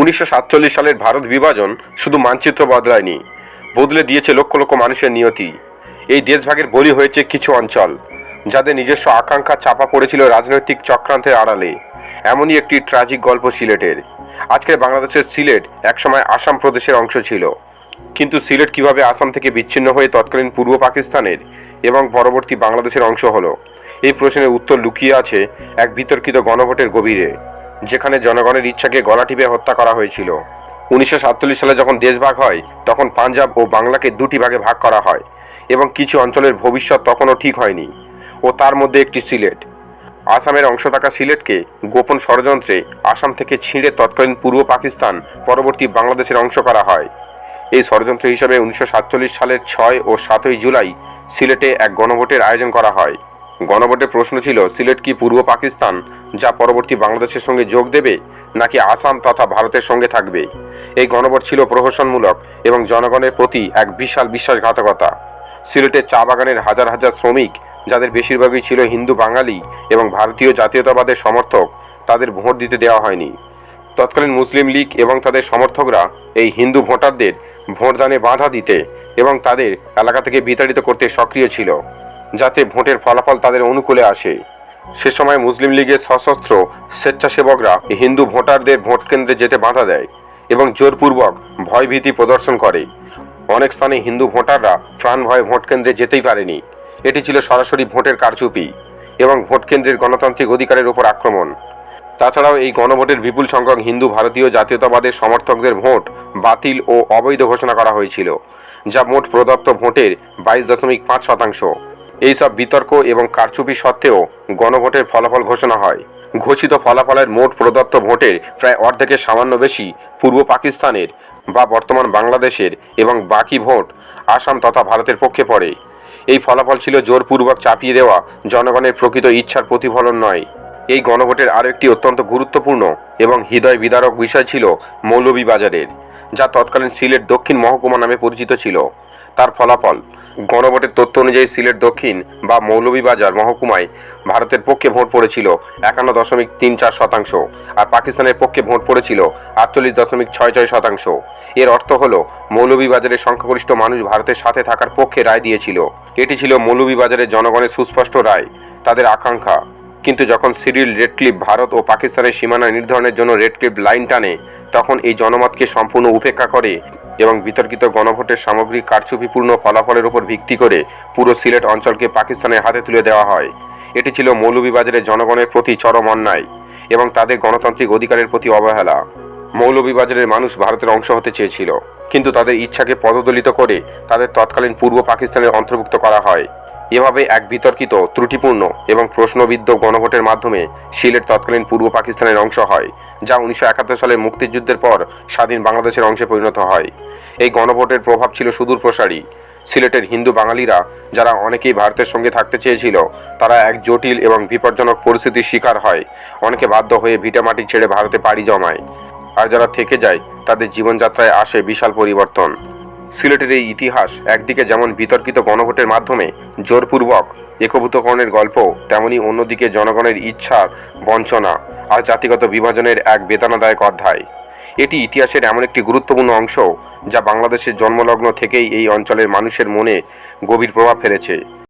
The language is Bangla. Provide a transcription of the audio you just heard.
উনিশশো সাতচল্লিশ সালের ভারত বিভাজন শুধু মানচিত্র বদলায়নি, বদলে দিয়েছে লক্ষ লক্ষ মানুষের নিয়তি। এই দেশভাগের বলি হয়েছে কিছু অঞ্চল, যাদের নিজস্ব আকাঙ্ক্ষা চাপা পড়েছিল রাজনৈতিক চক্রান্তের আড়ালে। এমনই একটি ট্র্যাজিক গল্প সিলেটের। আজকের বাংলাদেশের সিলেট একসময় আসাম প্রদেশের অংশ ছিল। কিন্তু সিলেট কীভাবে আসাম থেকে বিচ্ছিন্ন হয়ে তৎকালীন পূর্ব পাকিস্তানের এবং পরবর্তী বাংলাদেশের অংশ হলো, এই প্রশ্নের উত্তর লুকিয়ে আছে এক বিতর্কিত গণভোটের গভীরে। যেখানে জনগণের ইচ্ছাকে গলা টিপে হত্যা করা হয়েছিল। উনিশশো সাতচল্লিশ সালে যখন দেশভাগ হয়, তখন পাঞ্জাব ও বাংলাকে দুটি ভাগে ভাগ করা হয় এবং কিছু অঞ্চলের ভবিষ্যৎ তখনও ঠিক হয়নি ও তার মধ্যে একটি সিলেট। আসামের অংশ থাকা সিলেটকে গোপন ষড়যন্ত্রে আসাম থেকে ছিঁড়ে তৎকালীন পূর্ব পাকিস্তান, পরবর্তী বাংলাদেশের অংশ করা হয়। এই ষড়যন্ত্র হিসাবে উনিশশো সাতচল্লিশ সালের ছয় ও সাতই জুলাই সিলেটে এক গণভোটের আয়োজন করা হয়। গণভোটের প্রশ্ন ছিল, সিলেট কি পূর্ব পাকিস্তান, যা পরবর্তী বাংলাদেশের সঙ্গে যোগ দেবে, নাকি আসাম তথা ভারতের সঙ্গে থাকবে? এই গণভোট ছিল প্রহসনমূলক এবং জনগণের প্রতি এক বিশাল বিশ্বাসঘাতকতা। সিলেটের চা বাগানের হাজার হাজার শ্রমিক, যাদের বেশিরভাগই ছিল হিন্দু বাঙালি এবং ভারতীয় জাতীয়তাবাদের সমর্থক, তাদের ভোট দিতে দেওয়া হয়নি। তৎকালীন মুসলিম লীগ এবং তাদের সমর্থকরা এই হিন্দু ভোটারদের ভোটদানে বাধা দিতে এবং তাদের এলাকা থেকে বিতাড়িত করতে সক্রিয় ছিল। যাতে ভোটের ফলাফল তাদের অনুকূলে আসে। সে সময় মুসলিম লীগের সশস্ত্র স্বেচ্ছাসেবকরা হিন্দু ভোটারদের ভোট কেন্দ্রে যেতে বাধা দেয় এবং জোরপূর্বক ভয়ভীতি প্রদর্শন করে। অনেক স্থানে হিন্দু ভোটাররা প্রাণ ভয়ে ভোট কেন্দ্রে যেতেই পারেনি। এটি ছিল সরাসরি ভোটের কারচুপি এবং ভোট কেন্দ্রের গণতান্ত্রিক অধিকারের উপর আক্রমণ। তাছাড়াও এই গণভোটের বিপুল সংখ্যক হিন্দু ভারতীয় জাতীয়তাবাদের সমর্থকদের ভোট বাতিল ও অবৈধ ঘোষণা করা হয়েছিল, যা মোট প্রদত্ত ভোটের বাইশ দশমিক পাঁচ শতাংশ। এইসব বিতর্ক এবং কারচুপি সত্ত্বেও গণভোটের ফলাফল ঘোষণা হয়। ঘোষিত ফলাফলের মোট প্রদত্ত ভোটের প্রায় অর্ধেকের সামান্য বেশি পূর্ব পাকিস্তানের বা বর্তমান বাংলাদেশের এবং বাকি ভোট আসাম তথা ভারতের পক্ষে পড়ে। এই ফলাফল ছিল জোরপূর্বক চাপিয়ে দেওয়া জনগণের প্রকৃত ইচ্ছার প্রতিফলন নয়। এই গণভোটের আরও একটি অত্যন্ত গুরুত্বপূর্ণ এবং হৃদয় বিদারক বিষয় ছিল মৌলভীবাজারের, যা তৎকালীন সিলেট দক্ষিণ মহকুমা নামে পরিচিত ছিল। তার ফলাফল গণভোটের তথ্য অনুযায়ী সিলেট দক্ষিণ বা মৌলভীবাজার মহকুমায় ভারতের পক্ষে ভোট পড়েছিল একান্ন দশমিক তিন চার শতাংশ আর পাকিস্তানের পক্ষে ভোট পড়েছিল আটচল্লিশ দশমিক ছয় ছয় শতাংশ। এর অর্থ হল মৌলভীবাজারের সংখ্যাগরিষ্ঠ মানুষ ভারতের সাথে থাকার পক্ষে রায় দিয়েছিল। এটি ছিল মৌলভীবাজারের জনগণের সুস্পষ্ট রায়, তাদের আকাঙ্ক্ষা। কিন্তু যখন সিরিল রেডক্লিপ ভারত ও পাকিস্তানের সীমানা নির্ধারণের জন্য রেডক্লিপ লাইন টানে, তখন এই জনমতকে সম্পূর্ণ উপেক্ষা করে এবং বিতর্কিত গণভোটের সামগ্রিক কারচুপিপূর্ণ ফলাফলের উপর ভিত্তি করে পুরো সিলেট অঞ্চলকে পাকিস্তানের হাতে তুলে দেওয়া হয়। এটি ছিল মৌলভীবাজারের জনগণের প্রতি চরম অন্যায় এবং তাদের গণতান্ত্রিক অধিকারের প্রতি অবহেলা। মৌলভীবাজারের মানুষ ভারতের অংশ হতে চেয়েছিল, কিন্তু তাদের ইচ্ছাকে পদদলিত করে তাদের তৎকালীন পূর্ব পাকিস্তানের অন্তর্ভুক্ত করা হয়। এভাবে এক বিতর্কিত, ত্রুটিপূর্ণ এবং প্রশ্নবিদ্ধ গণভোটের মাধ্যমে সিলেট তৎকালীন পূর্ব পাকিস্তানের অংশ হয়, যা উনিশশো একাত্তর সালে মুক্তিযুদ্ধের পর স্বাধীন বাংলাদেশের অংশে পরিণত হয়। এই গণভোটের প্রভাব ছিল সুদূর প্রসারী। সিলেটের হিন্দু বাঙালিরা, যারা অনেকেই ভারতের সঙ্গে থাকতে চেয়েছিল, তারা এক জটিল এবং বিপজ্জনক পরিস্থিতির শিকার হয়। অনেকে বাধ্য হয়ে ভিটামাটি ছেড়ে ভারতে পাড়ি জমায়। আর যারা থেকে যায়, তাদের জীবনযাত্রায় আসে বিশাল পরিবর্তন। সিলেটের এই ইতিহাস একদিকে যেমন বিতর্কিত গণভোটের মাধ্যমে জোরপূর্বক একভূতকরণের গল্প তেমনি অন্যদিকে জনগণের ইচ্ছার বঞ্চনা আর জাতিগত বিভাজনের এক বেদনাদায়ক অধ্যায়। এটি ইতিহাসের এমন একটি গুরুত্বপূর্ণ অংশ যা বাংলাদেশের জন্মলগ্ন থেকেই এই অঞ্চলের মানুষের মনে গভীর প্রভাব ফেলেছে।